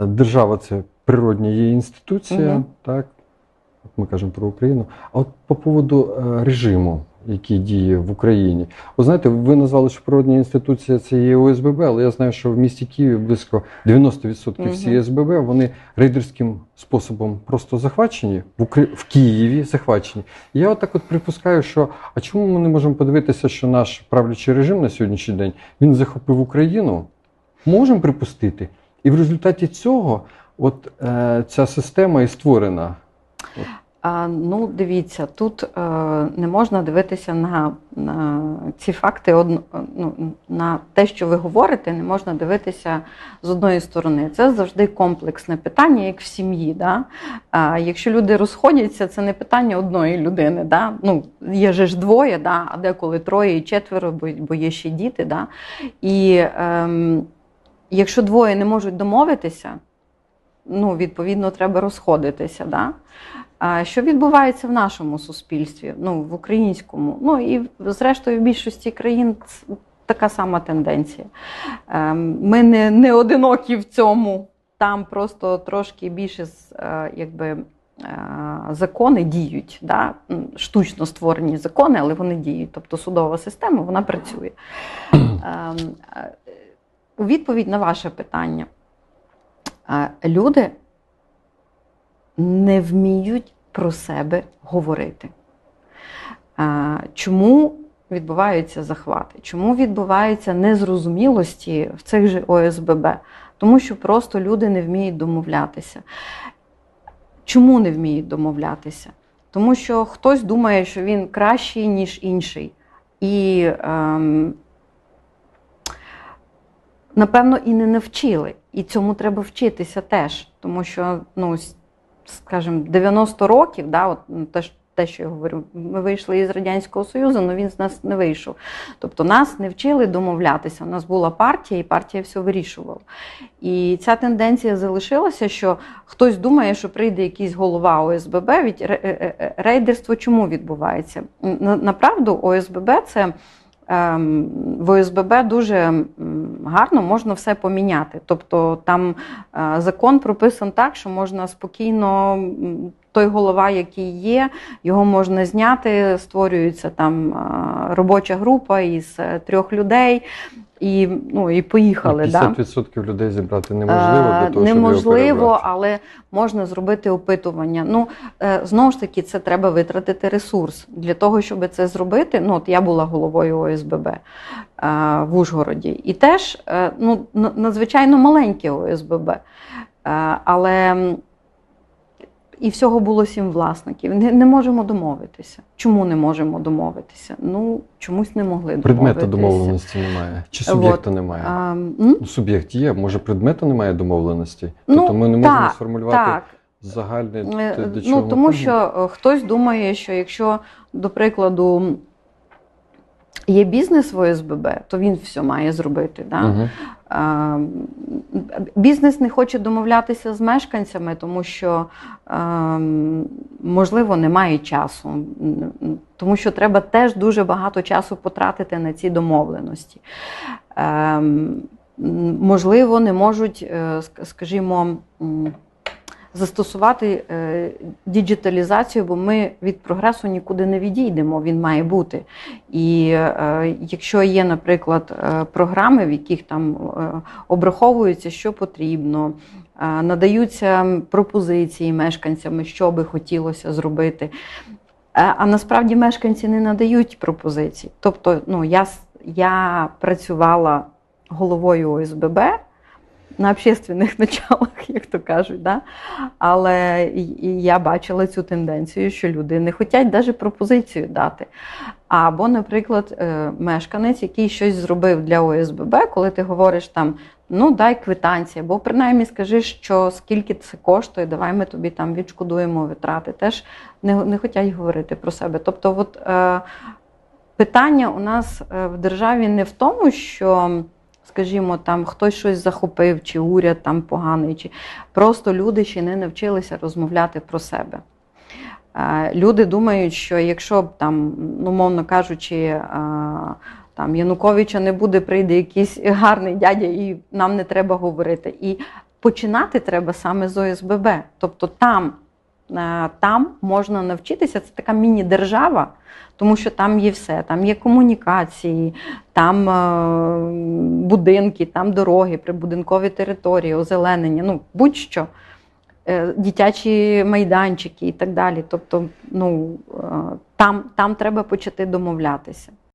Держава це природня є інституція, Мгм. так? От ми кажемо про Україну. А от по поводу е, режиму, який діє в Україні. Ви знаєте, ви назвали, що природня інституція це є ОСББ, але я знаю, що в місті Києві близько 90% всі. СББ вони рейдерським способом просто захвачені в Укра... в Києві захвачені. І я отак от припускаю, що а чому ми не можемо подивитися, що наш правлячий режим на сьогоднішній день він захопив Україну? Можемо припустити. І в результаті цього от е, ця система і створена. А, ну, дивіться, тут е, не можна дивитися на, на ці факти, одно, ну, на те, що ви говорите, не можна дивитися з одної сторони. Це завжди комплексне питання, як в сім'ї. Да? А, якщо люди розходяться, це не питання одної людини. Да? Ну, є же ж двоє, да? а деколи троє і четверо, бо, бо є ще діти. Да? І ем, якщо двоє не можуть домовитися, ну, відповідно, треба розходитися. Да? А Що відбувається в нашому суспільстві, ну в українському, ну і зрештою в більшості країн така сама тенденція. Ем, Ми не, не одинокі в цьому. Там просто трошки більше е, якби, е, закони діють, да? Штучно створені закони, але вони діють. Тобто судова система вона працює. У відповідь на ваше питання, люди не вміють про себе говорити. Чому відбуваються захвати? Чому відбуваються незрозумілості в цих же ОСББ? Тому що просто люди не вміють домовлятися. Чому не вміють домовлятися? Тому що хтось думає, що він кращий, ніж інший. І ем, напевно і не навчили. І цьому треба вчитися теж. Тому що, ну, скажімо, 90 років, да, от, ну, те, те, що я говорю, ми вийшли із Радянського Союзу, але він з нас не вийшов. Тобто нас не вчили домовлятися. У нас була партія, і партія все вирішувала. І ця тенденція залишилася, що хтось думає, що прийде якийсь голова ОСББ. Від ре- е- е- рейдерство чому відбувається? Направду, ОСББ це. Ем, В ОСББ дуже гарно можна все поміняти. Тобто там е, закон прописан так, що можна спокійно той голова, який є, його можна зняти. Створюється там е, робоча група із е, трьох людей, і, ну, і поїхали. 50% людей зібрати неможливо для того, щоб Неможливо, його але можна зробити опитування. Ну е, знову ж таки, це треба витратити ресурс для того, щоб це зробити. Ну, от я була головою ОСББ е, в Ужгороді, і теж е, ну, надзвичайно маленьке ОСББ. Але і всього було сім власників. Не, не можемо домовитися. Чому не можемо домовитися? Ну чомусь не могли Предмета домовитися. домовленості немає. Чи суб'єкта От, немає? А. Ну, суб'єкт є, може предмета немає домовленості. Ну, тобто ми не можемо так, сформулювати Так, загальне Е, до чого Ну, тому що е, хтось думає, що якщо, до прикладу, є бізнес в ОСББ, то він все має зробити. Да? Мгм. Бізнес не хоче домовлятися з мешканцями, тому що, можливо, немає часу. Тому що треба теж дуже багато часу потратити на ці домовленості. Ем, Можливо, не можуть, е, скажімо, застосувати е, діджиталізацію, бо ми від прогресу нікуди не відійдемо, він має бути. І е, якщо є, наприклад, е, програми, в яких там обраховується, що потрібно, надаються пропозиції мешканцями, що би хотілося зробити. А насправді мешканці не надають пропозицій. Тобто, ну, я, я працювала головою ОСББ на общественних началах, як то кажуть. Да? Але я бачила цю тенденцію, що люди не хочуть навіть пропозицію дати. Або, наприклад, е, мешканець, який щось зробив для ОСББ, коли ти говориш там, ну дай квитанції, або принаймні скажи, що скільки це коштує, давай ми тобі там відшкодуємо витрати. Теж не, не хочуть говорити про себе. Тобто, от, е, питання у нас е, в державі не в тому, що. Скажімо, там хтось щось захопив, чи уряд там поганий, чи просто люди ще не навчилися розмовляти про себе. Е, Люди думають, що якщо б там, ну мовно кажучи, е, там Януковича не буде, прийде якийсь гарний дядя, і нам не треба говорити. І починати треба саме з ОСББ. Тобто там, там можна навчитися, це така міні-держава, тому що там є все. Там є комунікації, там е, будинки, там дороги, прибудинкові території, озеленення, ну будь-що. Е, Дитячі майданчики і так далі. Тобто, ну, е, там, там треба почати домовлятися.